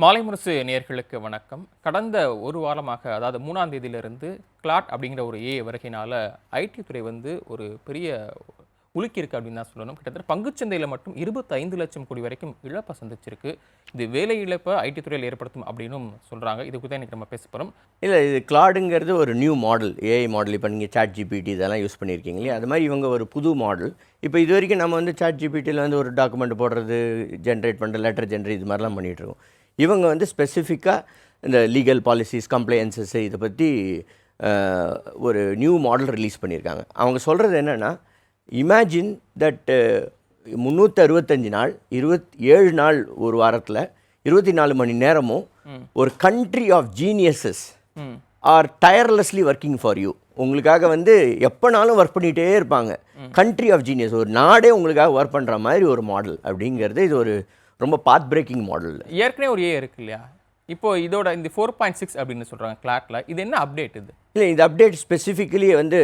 மாலை முரசு நேர்களுக்கு வணக்கம். கடந்த ஒரு வாரமாக அதாவது மூணாம் தேதியிலிருந்து கிளாட் அப்படிங்கிற ஒரு ஏ வருகையினால் ஐடி துறை வந்து ஒரு பெரிய உலுக்கியிருக்கு அப்படின்னு தான் சொல்லணும். கிட்டத்தட்ட பங்குச்சந்தையில் மட்டும் இருபத்தைந்து லட்சம் கோடி வரைக்கும் இழப்பை சந்திச்சிருக்கு. இது வேலை இழப்பை ஐடி துறையில் ஏற்படுத்தும் அப்படின்னும் சொல்கிறாங்க இது குறித்து எனக்கு நம்ம பேச போகிறோம் இல்லை இது கிளாடுங்கிறது ஒரு நியூ மாடல் ஏஐ மாடல் இப்போ நீங்கள் சாட் ஜிபிடி இதெல்லாம் யூஸ் பண்ணியிருக்கீங்க இல்லையா? அது மாதிரி இவங்க ஒரு புது மாடல் இப்போ இது வரைக்கும் நம்ம வந்து சாட் ஜிபிடியில் வந்து ஒரு டாக்குமெண்ட் போடுறது ஜென்ரேட் பண்ணுற லெட்டர் ஜென்ரேட் இது மாதிரிலாம் பண்ணிகிட்டு இருக்கோம். இவங்க வந்து ஸ்பெசிஃபிக்காக இந்த லீகல் பாலிசிஸ் கம்ப்ளைன்சஸ் இதை பற்றி ஒரு நியூ மாடல் ரிலீஸ் பண்ணியிருக்காங்க. அவங்க சொல்கிறது என்னென்னா இமேஜின் தட் முந்நூற்றி அறுபத்தஞ்சு நாள் இருபத் ஏழு நாள் ஒரு வாரத்தில் இருபத்தி நாலு மணி நேரமும் ஒரு country of geniuses are tirelessly working for you உங்களுக்காக வந்து எப்போனாலும் ஒர்க் பண்ணிகிட்டே இருப்பாங்க. கண்ட்ரி ஆஃப் ஜீனியஸ் ஒரு நாடே உங்களுக்காக ஒர்க் பண்ணுற மாதிரி ஒரு மாடல் அப்படிங்கிறது இது ஒரு ரொம்ப பாத் பிரேக்கிங் மாடல் ஏற்கனவே ஒரு ஏ இருக்கு இல்லையா? இப்போ இதோட இந்த ஃபோர் பாயிண்ட் சிக்ஸ் அப்படின்னு சொல்றாங்க கிளாட்ல இது என்ன அப்டேட் இது? இல்லை இந்த அப்டேட் ஸ்பெசிஃபிக்கலி வந்து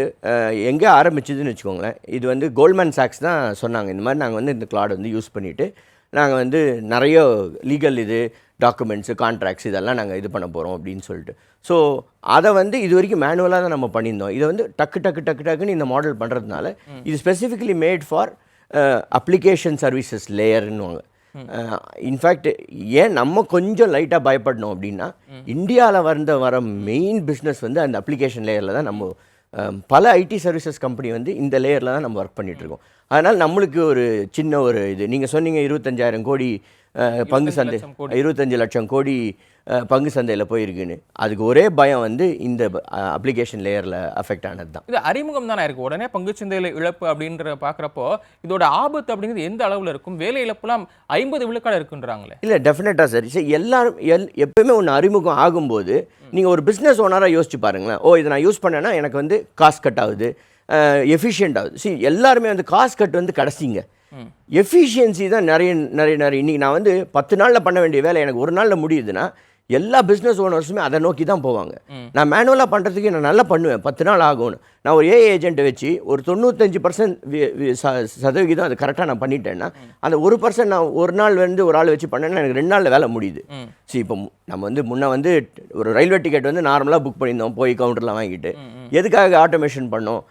எங்கே ஆரம்பிச்சதுன்னு வச்சுக்கோங்களேன். இது வந்து கோல்ட்மேன் சாக்ஸ் தான் சொன்னாங்க. இந்த மாதிரி நாங்கள் வந்து இந்த கிளாட் வந்து யூஸ் பண்ணிவிட்டு நாங்கள் வந்து நிறைய லீகல் இது டாக்குமெண்ட்ஸு கான்ட்ராக்ட்ஸ் இதெல்லாம் நாங்கள் இது பண்ண போகிறோம் அப்படின்னு சொல்லிட்டு. ஸோ அதை வந்து இது வரைக்கும் மேனுவலாக தான் நம்ம பண்ணியிருந்தோம். இதை வந்து டக்கு டக்கு டக்கு டக்குன்னு இந்த மாடல் பண்ணுறதுனால இது specifically made for application services லேயர்னுவாங்க in fact ஏன் நம்ம கொஞ்சம் லைட்டாக பயப்படணும் அப்படின்னா இந்தியாவில் வந்த வர மெயின் பிஸ்னஸ் வந்து அந்த அப்ளிகேஷன் லேயரில் தான் நம்ம பல ஐடி சர்வீசஸ் கம்பெனி வந்து இந்த லேயரில் தான் நம்ம ஒர்க் பண்ணிட்டு இருக்கோம். அதனால் நம்மளுக்கு ஒரு சின்ன ஒரு இது. நீங்கள் சொன்னீங்க இருபத்தஞ்சாயிரம் கோடி பங்கு சந்தை. இருபத்தஞ்சு லட்சம் கோடி பங்கு சந்தையில் போயிருக்குன்னு. அதுக்கு ஒரே பயம் வந்து இந்த அப்ளிகேஷன் லேயரில் அஃபெக்ட் ஆனது தான். இது அறிமுகம் தானே இருக்கு. உடனே பங்குச்சந்தையில் இழப்பு அப்படின்ற பார்க்குறப்போ இதோட ஆபத்து அப்படிங்கிறது எந்த அளவில் இருக்கும்? வேலை இழப்புலாம் ஐம்பது விழுக்காடு இருக்குன்றாங்களே. இல்லை டெஃபினட்டாக சார். சரி எல்லாரும் எல் எப்பவுமே ஒன்று அறிமுகம் ஆகும்போது நீங்கள் ஒரு பிஸ்னஸ் ஓனராக யோசிச்சு பாருங்களேன். ஓ இதை நான் யூஸ் பண்ணேன்னா எனக்கு வந்து காசு கட் ஆகுது. எஃபிஷியன்ட் ஆகுது. சி எல்லாருமே வந்து காசு கட் வந்து கடைசிங்க. எஃபிஷியன்சி தான் நிறைய நிறைய நிறைய. இன்றைக்கி நான் வந்து பத்து நாளில் பண்ண வேண்டிய வேலை எனக்கு ஒரு நாளில் முடியுதுன்னா எல்லா பிஸ்னஸ் ஓனர்ஸுமே அதை நோக்கி தான் போவாங்க. நான் மேனுவலாக பண்ணுறதுக்கு நான் நல்லா பண்ணுவேன் பத்து நாள் ஆகும்னு. நான் ஒரு ஏஐ ஏஜென்ட்டை வச்சு ஒரு தொண்ணூத்தஞ்சு பர்சன்ட் சதவிகிதம் அது கரெக்டாக நான் பண்ணிட்டேன்னா அந்த ஒரு பர்சன்ட் நான் ஒரு நாள் வந்து ஒரு ஆள் வச்சு பண்ணேன்னா எனக்கு ரெண்டு நாளில் வேலை முடியுது. சரி இப்போ நம்ம வந்து முன்ன வந்து ஒரு ரயில்வே டிக்கெட் வந்து நார்மலாக புக் பண்ணியிருந்தோம் போய் கவுண்டரில் வாங்கிட்டு. எதுக்காக ஆட்டோமேஷன் பண்ணோம்?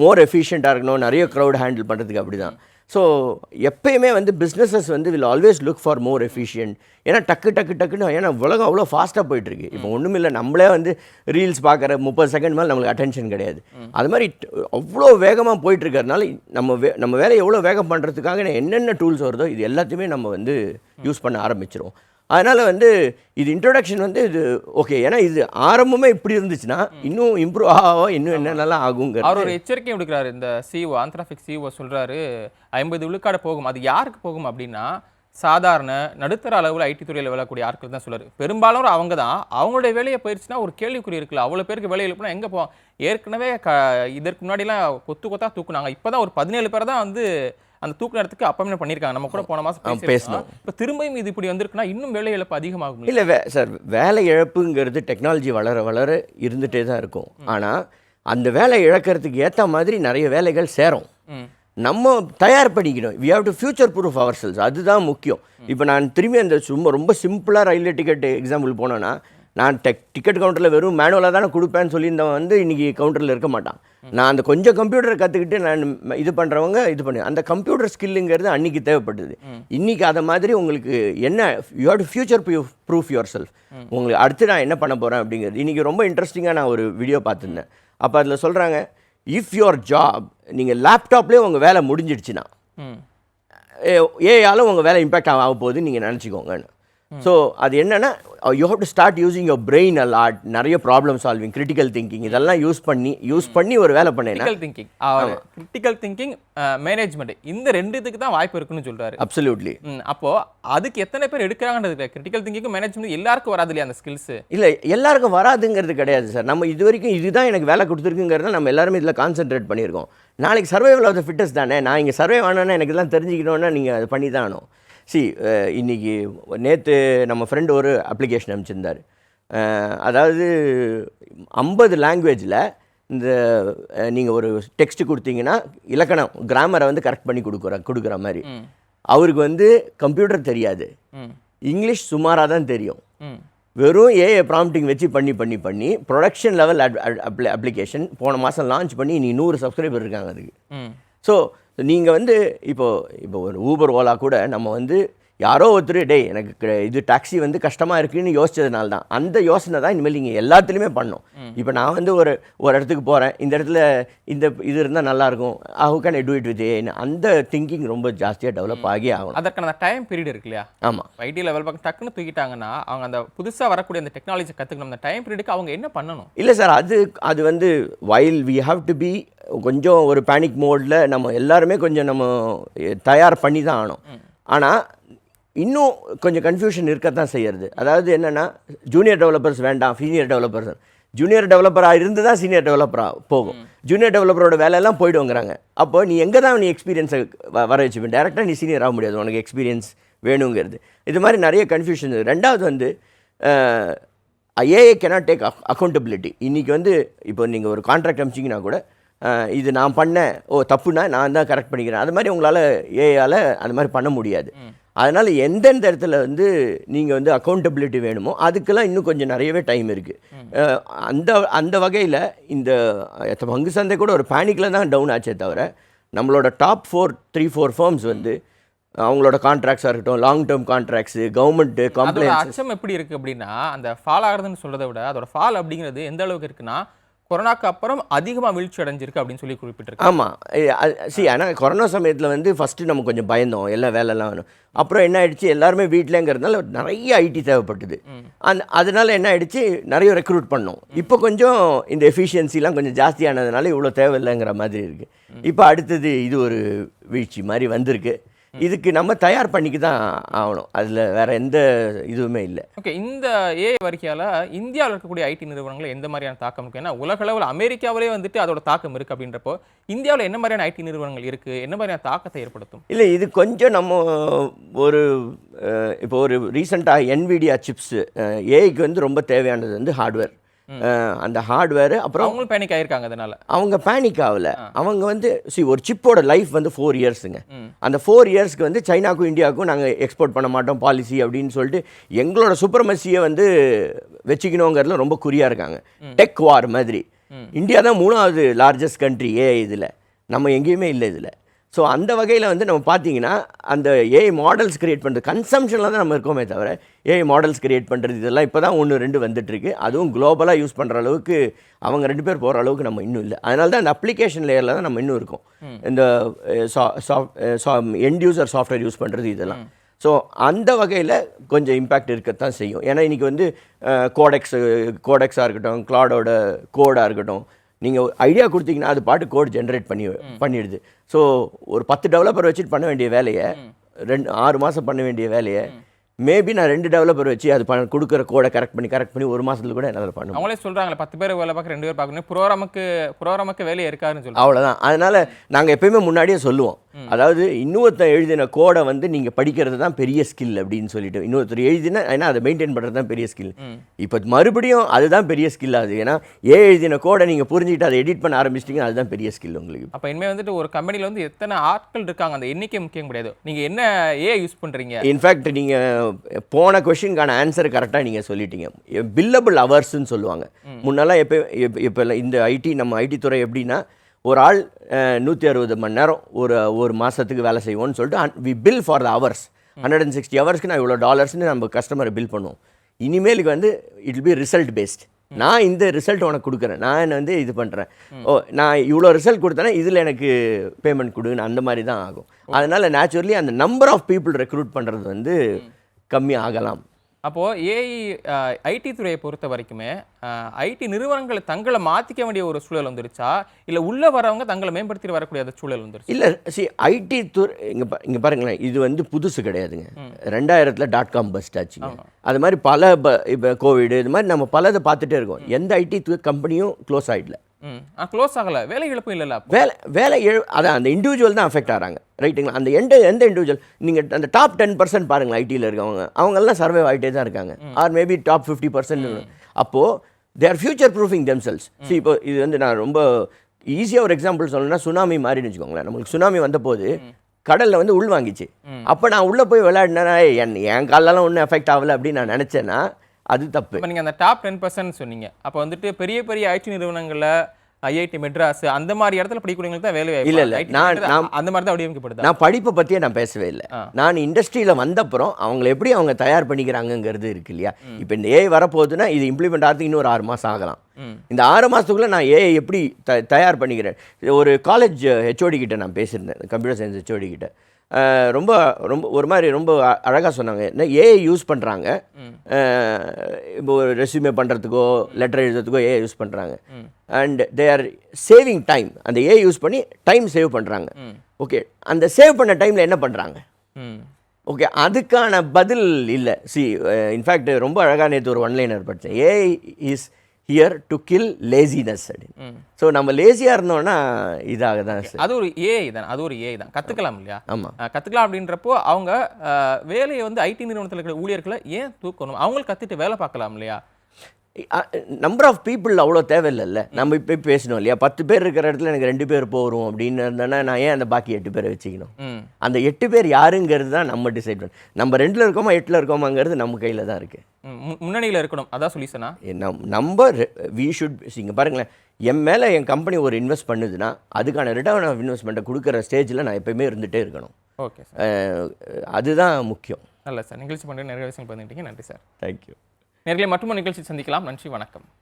மோர் எஃபிஷியண்ட்டாக இருக்கணும் நிறைய க்ரௌட் ஹேண்டில் பண்ணுறதுக்கு அப்படி தான் ஸோ எப்பயுமே வந்து பிஸ்னஸஸ் வந்து will always look for more efficient ஏன்னா டக்கு டக்கு டக்குன்னு ஏன்னா உலகம் அவ்வளோ ஃபாஸ்ட்டாக போயிட்டுருக்கு. இப்போ ஒன்றும் இல்லை நம்மளே வந்து ரீல்ஸ் பார்க்குற முப்பது செகண்ட் மேலே நம்மளுக்கு அட்டென்ஷன் கிடையாது. அது மாதிரி அவ்வளோ வேகமாக போயிட்டு இருக்கறதுனால நம்ம வே நம்ம வேலையை எவ்வளோ வேகம் பண்ணுறதுக்காக என்னென்ன டூல்ஸ் வருதோ இது எல்லாத்தையுமே நம்ம வந்து யூஸ் பண்ண ஆரம்பிச்சிரும் அதனால் வந்து இது இன்ட்ரோடக்ஷன் வந்து இது ஓகே ஏன்னா இது ஆரம்பமே இப்படி இருந்துச்சுன்னா இன்னும் இம்ப்ரூவ் ஆக இன்னும் என்னென்னலாம் ஆகுங்கிறது. அவர் ஒரு எச்சரிக்கை விடுக்கிறாரு. இந்த சிஓ ஆந்த்ராஃபிக் சிஓ சொல்றாரு ஐம்பது விழுக்காடு போகும். அது யாருக்கு போகும் அப்படின்னா சாதாரண நடுத்தர அளவில் ஐடி துறையில் வேலைக்கூடிய ஆட்கள் தான் சொல்றாரு. பெரும்பாலும் அவங்க தான். அவங்களுடைய வேலையை போயிருச்சுன்னா ஒரு கேள்விக்குறி இருக்குல்ல. அவ்வளோ பேருக்கு வேலை எழுப்புனா எங்கே போவோம் ஏற்கனவே க இதற்கு முன்னாடிலாம் கொத்து கொத்தா தூக்குனாங்க. இப்போ தான் ஒரு பதினேழு பேர் தான் வந்து அந்த தூக்குன இடத்துக்கு அப்பமே பண்ணியிருக்காங்க நம்ம கூட போன மாதம் பேசணும். இப்போ திரும்பியும் இது இப்படி வந்திருக்குன்னா இன்னும் வேலை இழப்பு அதிகமாகும் இல்லை சார் வேலை இழப்புங்கிறது டெக்னாலஜி வளர வளர இருந்துகிட்டே தான் இருக்கும். ஆனால் அந்த வேலை இழக்கிறதுக்கு ஏற்ற மாதிரி நிறைய வேலைகள் சேரும். நம்ம தயார் பண்ணிக்கணும் we have to future proof ourselves அதுதான் முக்கியம். இப்போ நான் திரும்பி அந்த சும்மா ரொம்ப சிம்பிளாக ரயில்வே டிக்கெட் எக்ஸாம்பிள் போனேன்னா நான் டெக் டிக்கெட் கவுண்டரில் வெறும் மேனுவலாக தானே கொடுப்பேன்னு சொல்லியிருந்தவன் வந்து இன்றைக்கி கவுண்டரில் இருக்க மாட்டான். நான் அந்த கொஞ்சம் கம்ப்யூட்டர் கற்றுக்கிட்டு நான் இது பண்ணுறவங்க இது பண்ணு அந்த கம்ப்யூட்டர் ஸ்கில்லுங்கிறது அன்றைக்கி தேவைப்பட்டது. இன்றைக்கி அதை மாதிரி உங்களுக்கு என்ன you have to future proof yourself உங்களுக்கு அடுத்து நான் என்ன பண்ண போகிறேன் அப்படிங்கிறது. இன்றைக்கி ரொம்ப இன்ட்ரெஸ்டிங்காக நான் ஒரு வீடியோ பார்த்துருந்தேன். அப்போ அதில் சொல்கிறாங்க இஃப் யுவர் ஜாப் நீங்கள் லேப்டாப்லேயே உங்கள் வேலை முடிஞ்சிடுச்சுன்னா ம். ஏஆலும் உங்கள் வேலை இம்பேக்ட் ஆக போகுதுன்னு நீங்கள் நினச்சிக்கோங்கன்னு. ஸோ அது என்னென்னா you have to start using your brain a lot நிறைய ப்ராப்ளம் சால்விங் கிரிட்டிக்கல் திங்கிங் இதெல்லாம் யூஸ் பண்ணி யூஸ் பண்ணி ஒரு வேலை critical thinking critical thinking management இந்த ரெண்டு இதுக்கு தான் வாய்ப்பு இருக்குன்னு சொல்றாரு. அப்சல்யூட்லி அப்போ அதுக்கு எத்தனை பேர் எடுக்கிறாங்கன்றது கிரிட்டிக்கல் திங்கிங் மேனேஜ்மெண்ட் எல்லாருக்கும் வராது இல்லையா அந்த ஸ்கில்ஸ் இல்லை எல்லாருக்கும் வராதுங்கிறது கிடையாது சார் நம்ம இது வரைக்கும் இதுதான் எனக்கு வேலை கொடுத்துருக்குங்கிறத நம்ம எல்லாருமே இதில் கான்சென்ட்ரேட் பண்ணியிருக்கோம். நாளைக்கு சர்வைவல் ஆஃப் த ஃபிட்டஸ் தானே? நான் இங்கே சர்வே ஆனோன்னா எனக்கு எல்லாம் தெரிஞ்சுக்கணுன்னா நீங்கள் அது பண்ணி தான் ஆகணும். சி இன்னைக்கு நேற்று நம்ம ஃப்ரெண்டு ஒரு அப்ளிகேஷன் அனுப்பிச்சிருந்தார். அதாவது ஐம்பது லாங்குவேஜில் இந்த நீங்கள் ஒரு டெக்ஸ்ட் கொடுத்தீங்கன்னா இலக்கணம் கிராமரை வந்து கரெக்ட் பண்ணி கொடுக்குற கொடுக்குற மாதிரி. அவருக்கு வந்து கம்ப்யூட்டர் தெரியாது. இங்கிலீஷ் சுமாராக தான் தெரியும். வெறும் ஏஏ ப்ராம்ப்டிங் வச்சு பண்ணி பண்ணி பண்ணி ப்ரொடக்ஷன் லெவல் அப்ளிகேஷன் போன மாதம் லான்ச் பண்ணி நீ நூறு சப்ஸ்கிரைபர் இருக்காங்க அதுக்கு. ஸோ நீங்கள் வந்து இப்போ இப்போ ஒரு ஊபர் ஓலா கூட நம்ம வந்து யாரோ ஒருத்தர் டேய் எனக்கு இது டாக்ஸி வந்து கஷ்டமாக இருக்குன்னு யோசிச்சதுனால தான். அந்த யோசனை தான் இனிமேல் நீங்கள் எல்லாத்துலேயுமே பண்ணணும். இப்போ நான் வந்து ஒரு ஒரு இடத்துக்கு போகிறேன் இந்த இடத்துல இந்த இது இருந்தால் நல்லாயிருக்கும் how can I do it with ஏன்னு அந்த திங்கிங் ரொம்ப ஜாஸ்தியாக டெவலப் ஆகி ஆகணும் அதற்கான டைம் பீரியட் இருக்கு இல்லையா? ஆமாம் ஐடி லெவல் பக்கம் டக்குன்னு தூக்கிட்டாங்கன்னா அவங்க அந்த புதுசா வரக்கூடிய அந்த டெக்னாலஜி கத்துக்கணும். அந்த டைம் பீரியடுக்கு அவங்க என்ன பண்ணணும்? இல்லை சார் அது அது வந்து while we have to be கொஞ்சம் ஒரு பேனிக் மோடில் நம்ம எல்லாருமே கொஞ்சம் நம்ம தயார் பண்ணி தான் ஆகணும். ஆனால் இன்னும் கொஞ்சம் கன்ஃபியூஷன் இருக்கத்தான் செய்யறது. அதாவது என்னென்னா ஜூனியர் டெவலப்பர்ஸ் வேண்டாம் சீனியர் டெவலப்பர்ஸ் ஜூனியர் டெவலப்பராக இருந்து தான் சீனியர் டெவலப்பராக போகும். ஜூனியர் டெவலப்பரோட வேலையெல்லாம் போயிடுங்கிறாங்க. அப்போ நீ எங்கே தான் நீ எக்ஸ்பீரியன்ஸை வர வச்சுப்பேன் டேரெக்டாக நீ சீனியர் ஆக முடியாது. உனக்கு எக்ஸ்பீரியன்ஸ் வேணுங்கிறது. இது மாதிரி நிறைய கன்ஃபியூஷன் ரெண்டாவது வந்து ஏஏ cannot டேக் அக்கௌண்டபிலிட்டி இன்றைக்கி வந்து இப்போ நீங்கள் ஒரு கான்ட்ராக்ட் அமிச்சிங்கன்னா கூட இது நான் பண்ணேன் ஓ தப்புனா நான் தான் கரெக்ட் பண்ணிக்கிறேன். அது மாதிரி உங்களால் ஏஆல அந்த மாதிரி பண்ண முடியாது. அதனால் எந்தெந்த இடத்துல வந்து நீங்கள் வந்து அக்கௌண்டபிலிட்டி வேணுமோ அதுக்கெல்லாம் இன்னும் கொஞ்சம் நிறையவே டைம் இருக்குது அந்த அந்த வகையில் இந்த பங்கு சந்தை கூட ஒரு பேனிக்கில் தான் டவுன் ஆச்சே தவிர நம்மளோட top four three four firms வந்து அவங்களோட கான்ட்ராக்ட்ஸாக இருக்கட்டும் லாங் டேர்ம் கான்ட்ராக்ட்ஸு கவர்மெண்ட்டு அதோட கம்ப்ளைண்ட்ஸ் அச்சம் எப்படி இருக்கு அப்படின்னா அந்த ஃபால் ஆகுறதுன்னு சொல்றதை விட அதோட ஃபால் அப்படிங்கிறது எந்த அளவுக்கு இருக்குன்னா கொரோனாக்கு அப்புறம் அதிகமா வீழ்ச்சி அடைஞ்சிருக்கு அப்படின்னு சொல்லி குறிப்பிட்டிருக்கு ஆமாம் சி ஆனால் கொரோனா சமயத்தில் வந்து ஃபஸ்ட்டு நம்ம கொஞ்சம் பயந்தோம். எல்லாம் வேலைலாம் வேணும். அப்புறம் என்ன ஆயிடுச்சு? எல்லாருமே வீட்டிலங்கிறதுனால நிறைய ஐடி தேவைப்பட்டது. அந்த அதனால என்ன ஆயிடுச்சு? நிறைய ரெக்ரூட் பண்ணோம். இப்போ கொஞ்சம் இந்த எஃபிஷியன்சிலாம் கொஞ்சம் ஜாஸ்தியானதுனால இவ்வளோ தேவையில்லைங்கிற மாதிரி இருக்குது இப்போ அடுத்தது இது ஒரு வீழ்ச்சி மாதிரி வந்திருக்கு. இதுக்கு நம்ம தயார் பண்ணிக்க தான் ஆகணும். அதில் வேற எந்த இதுவுமே இல்லை. ஓகே இந்த ஏஐ வருகையால இந்தியாவில் இருக்கக்கூடிய ஐடி நிறுவனங்கள் எந்த மாதிரியான தாக்கம் இருக்கு? ஏன்னா உலகளவில் அமெரிக்காவிலே வந்துட்டு அதோட தாக்கம் இருக்கு அப்படின்றப்போ இந்தியாவில் என்ன மாதிரியான ஐடி நிறுவனங்கள் இருக்கு? என்ன மாதிரியான தாக்கத்தை ஏற்படுத்தும்? இல்லை இது கொஞ்சம் நம்ம ஒரு இப்போ ஒரு ரீசெண்டாக என்விடியா சிப்ஸு ஏஐக்கு வந்து ரொம்ப தேவையானது வந்து ஹார்ட்வேர் அந்த ஹார்ட்வேர் அப்புறம் அவங்களும் பேனிக் ஆயிருக்காங்க அதனால. அவங்க பேனிக் ஆகல. அவங்க வந்து சி ஒரு சிப்போட லைஃப் வந்து ஃபோர் இயர்ஸுங்க. அந்த ஃபோர் இயர்ஸ்க்கு வந்து சைனாக்கும் இந்தியாவுக்கும் நாங்கள் எக்ஸ்போர்ட் பண்ண மாட்டோம் பாலிசி அப்படின்னு சொல்லிட்டு எங்களோட சுப்ரமசியை வந்து வச்சுக்கணுங்கிறதுல ரொம்ப குறியாக இருக்காங்க. டெக் வார் மாதிரி. இந்தியா தான் மூணாவது லார்ஜஸ்ட் கண்ட்ரி ஏ இதில். நம்ம எங்கேயுமே இல்லை இதில். ஸோ அந்த வகையில் வந்து நம்ம பார்த்தீங்கன்னா அந்த ஏஐ மாடல்ஸ் கிரியேட் பண்ணுறது கன்சம்ஷனில் தான் நம்ம இருக்கோமே தவிர ஏஐ மாடல்ஸ் கிரியேட் பண்ணுறது இதெல்லாம் இப்போ தான் ஒன்று ரெண்டு வந்துட்டுருக்கு. அதுவும் குளோபலாக யூஸ் பண்ணுற அளவுக்கு அவங்க ரெண்டு பேர் போகிற அளவுக்கு நம்ம இன்னும் இல்லை. அதனால தான் அந்த அப்ளிகேஷன் லேயரில் தான் நம்ம இன்னும் இருக்கோம். இந்த எண்ட் யூசர் சாஃப்ட்வேர் யூஸ் பண்ணுறது இதெல்லாம். ஸோ அந்த வகையில் கொஞ்சம் இம்பேக்ட் இருக்கத்தான் செய்யும். ஏன்னா இன்றைக்கி வந்து கோடெக்ஸ் கோடெக்ஸாக இருக்கட்டும் கிளாடோட கோடாக இருக்கட்டும் நீங்கள் ஐடியா கொடுத்தீங்கன்னா அது பாட்டு கோட் ஜென்ரேட் பண்ணி பண்ணிடுது. ஸோ ஒரு பத்து டெவலப்பர் வச்சுட்டு பண்ண வேண்டிய வேலையை ரெண்டு ஆறு மாதம் பண்ண வேண்டிய வேலையை மேபி நான் ரெண்டு டெவலப்பர் வச்சு அது பண்ண கொடுக்குற கோடை கரெக்ட் பண்ணி கரெக்ட் பண்ணி ஒரு மாதத்துல கூட என்னால் பண்ண முடியும். அவங்களே சொல்றாங்களே பத்து பேர் வேலை பார்க்க ரெண்டு பேர் பார்க்கணும். ப்ரோக்ராமுக்கு ப்ரோக்ராமுக்கு வேலையை இருக்காருன்னு சொல்லுவாங்க அவ்வளோதான் அதனால் நாங்கள் எப்பயுமே முன்னாடியே சொல்லுவோம். அதாவது இன்னொருத்தன் எழுதின கோடை வந்து நீங்கள் படிக்கிறது தான் பெரிய ஸ்கில் அப்படின்னு சொல்லிட்டு இன்னொருத்தர் எழுதின ஏன்னா அதை மெயின்டைன் பண்ணுறது தான் பெரிய ஸ்கில் இப்போ மறுபடியும் அதுதான் பெரிய ஸ்கில் ஆகுது. ஏன்னா ஏ எழுதின கோடை நீங்கள் புரிஞ்சுக்கிட்டு அதை எடிட் பண்ண ஆரம்பிச்சிட்டிங்க அதுதான் பெரிய ஸ்கில் உங்களுக்கு. அப்ப இனிமே வந்துட்டு ஒரு கம்பெனில வந்து எத்தனை ஆட்கள் இருக்காங்க? அந்த எண்ணிக்கை முக்கியம் கிடையாது. நீங்க என்ன ஏஐ யூஸ் பண்றீங்க? இன்ஃபேக்ட் நீங்கள் போன கொஷினுக்கான ஆன்சர் கரெக்டாக நீங்கள் சொல்லிட்டீங்க. பில்லபிள் ஹவர்ஸ்னு சொல்லுவாங்க. முன்னெல்லாம் எப்போ இப்போ இந்த ஐடி நம்ம ஐடி துறை எப்படின்னா ஒரு ஆள் நூற்றி அறுபது மணி நேரம் ஒரு ஒரு மாதத்துக்கு வேலை செய்வோம்னு சொல்லிட்டு we bill for the hours hundred and sixty ஹவர்ஸ்க்கு நான் இவ்வளோ டாலர்ஸ்னு நம்ம கஸ்டமரை பில் பண்ணுவோம். இனிமேலுக்கு வந்து இட் பி ரிசல்ட் பேஸ்ட் நான் இந்த ரிசல்ட் உனக்கு கொடுக்குறேன். நான் என்ன வந்து இது பண்ணுறேன் ஓ நான் இவ்வளோ ரிசல்ட் கொடுத்தேன்னா இதில் எனக்கு பேமெண்ட் கொடுன்னு அந்த மாதிரி தான் ஆகும். அதனால் நேச்சுரலி அந்த நம்பர் ஆஃப் பீப்புள் ரெக்ரூட் பண்ணுறது வந்து கம்மி ஆகலாம். அப்போ ஏஐ ஐடி துறையை பொறுத்த வரைக்குமே ஐடி நிறுவனங்களை தங்களை மாத்திக்க வேண்டிய ஒரு சூழல் வந்துருச்சா? இல்ல உள்ள வரவங்க தங்களை மேம்படுத்திட்டு வரக்கூடிய அந்த சூழல் வந்துருச்சு? இல்லை சி ஐடி துறை இங்கே இங்கே பாருங்களேன் இது வந்து புதுசு கிடையாதுங்க. ரெண்டாயிரத்தில் டாட் காம் பஸ்ட் ஆச்சுங்க. அது மாதிரி பல ப இப்போ கோவிடு இது மாதிரி நம்ம பலதை பார்த்துட்டே இருக்கோம். எந்த ஐடி கம்பெனியும் க்ளோஸ் ஆகிடல க்ளோஸ் ஆகல. வேலை இழப்பும் இல்லைல்ல வேலை வேலை அதான் அந்த இண்டிவிஜுவல் தான் அஃபெக்ட் ஆகிறாங்க ரைட்டுங்களா அந்த எந்த எந்த இண்டிவிஜுவல் நீங்கள் அந்த டாப் டென் பர்சன்ட் பாருங்களேன் ஐடியில் இருக்கவங்க. அவங்கெல்லாம் சர்வே ஆகிட்டே தான் இருக்காங்க. Or maybe top fifty percent அப்போது their future proofing themselves see இப்போ இது வந்து நான் ரொம்ப ஈஸியாக ஒரு எக்ஸாம்பிள் சொல்லணும்னா சுனாமி மாதிரின்னு வச்சுக்கோங்களேன். நம்மளுக்கு சுனாமி வந்தபோது கடலில் வந்து உள் வாங்கிச்சு அப்போ நான் உள்ளே போய் விளையாடினா என் என் காலெல்லாம் ஒன்றும் எஃபெக்ட் ஆகலை அப்படின்னு நான் நினச்சேன்னா அது தப்பு. இப்போ நீங்கள் அந்த டாப் டென் பர்சன்ட் சொன்னீங்க. அப்போ வந்துட்டு பெரிய பெரிய ஐடி நிறுவனங்கள்ல ஐஐடி மெட்ராஸ் அந்த மாதிரி இடத்துல படிக்கக்கூடியவங்களுக்கு தான் வேலை. இல்ல, இல்ல. நான்- அந்த மாதிரி தான் வடிவமைக்கப்படுதா? நான் படிப்பை பற்றியே நான் பேசவே இல்லை. நான் இண்டஸ்ட்ரியில் வந்தப்புறம் அவங்கள எப்படி அவங்க தயார் பண்ணிக்கிறாங்கங்கிறது இருக்கு இல்லையா? இப்போ இந்த ஏஐ வரப்போகுதுன்னா இது இம்ப்ளிமெண்ட் ஆகிறதுக்கு இன்னும் ஒரு ஆறு மாதம் ஆகலாம். இந்த ஆறு மாதத்துக்குள்ளே நான் ஏஐ எப்படி த தயார் பண்ணிக்கிறேன்? ஒரு காலேஜ் ஹெச்ஓடி கிட்ட நான் பேசியிருந்தேன். கம்ப்யூட்டர் சயின்ஸ் ஹெச்ஓடி கிட்ட. ரொம்ப ரொம்ப ஒரு மாதிரி ரொம்ப அழகாக சொன்னாங்க. என்ன ஏஐ யூஸ் பண்ணுறாங்க இப்போ ஒரு ரெஸ்யூமே பண்ணுறதுக்கோ லெட்டர் எழுதுறதுக்கோ ஏஐ யூஸ் பண்ணுறாங்க and they are saving time அந்த ஏஐ யூஸ் பண்ணி டைம் சேவ் பண்ணுறாங்க ஓகே அந்த சேவ் பண்ண டைமில் என்ன பண்ணுறாங்க ஓகே அதுக்கான பதில் இல்லை. சி இன்ஃபேக்ட் ரொம்ப அழகாக நேற்று ஒரு ஒன்லைனர் படித்தேன் AI is here to kill laziness அப்படின்னு. ஸோ நம்ம லேசியாக இருந்தோம்னா இதாக தான் சார். அது ஒரு ஏஐ தான். அது ஒரு ஏஐ தான். கத்துக்கலாம் இல்லையா? ஆமாம் அஹ் கத்துக்கலாம் அப்படின்றப்போ அவங்க வேலையை வந்து ஐடி நிறுவனத்தில் இருக்கிற ஊழியர்களை ஏன் தூக்கணும்? அவங்களும் கத்துட்டு வேலை பார்க்கலாம் இல்லையா? நம்பர் ஆஃப் பீப்புள் அவ்வளோ தேவையில்லைல்ல. நம்ம இப்போ பேசணும் இல்லையா? பத்து பேர் இருக்கிற இடத்துல எனக்கு ரெண்டு பேர் போகிறோம் அப்படின்னு இருந்தேன்னா நான் ஏன் அந்த பாக்கி எட்டு பேரை வச்சுக்கணும்? அந்த எட்டு பேர் யாருங்கிறது தான் நம்ம டிசைட் பண்ண நம்ம ரெண்டில் இருக்கோமா எட்டில் இருக்கோமாங்கிறது நம்ம கையில் தான் இருக்குது முன்னணியில இருக்கணும். அதான் சொல்லிசனா நம் நம்ம வி ஷுட் இங்கே பாருங்களேன் என் மேலே என் கம்பெனி ஒரு இன்வெஸ்ட் பண்ணுதுன்னா அதுக்கான ரிட்டர்ன் ஆஃப் இன்வெஸ்ட்மெண்ட்டை கொடுக்குற ஸ்டேஜில் நான் எப்பயுமே இருந்துகிட்டே இருக்கணும். ஓகே அதுதான் முக்கியம். நல்ல சார். நிகழ்ச்சி பண்ணுற நிறைய விஷயம் பண்ணிட்டீங்க நன்றி சார். தேங்க்யூ நேர்களை மட்டும் நிகழ்ச்சி சந்திக்கலாம். நன்றி வணக்கம்.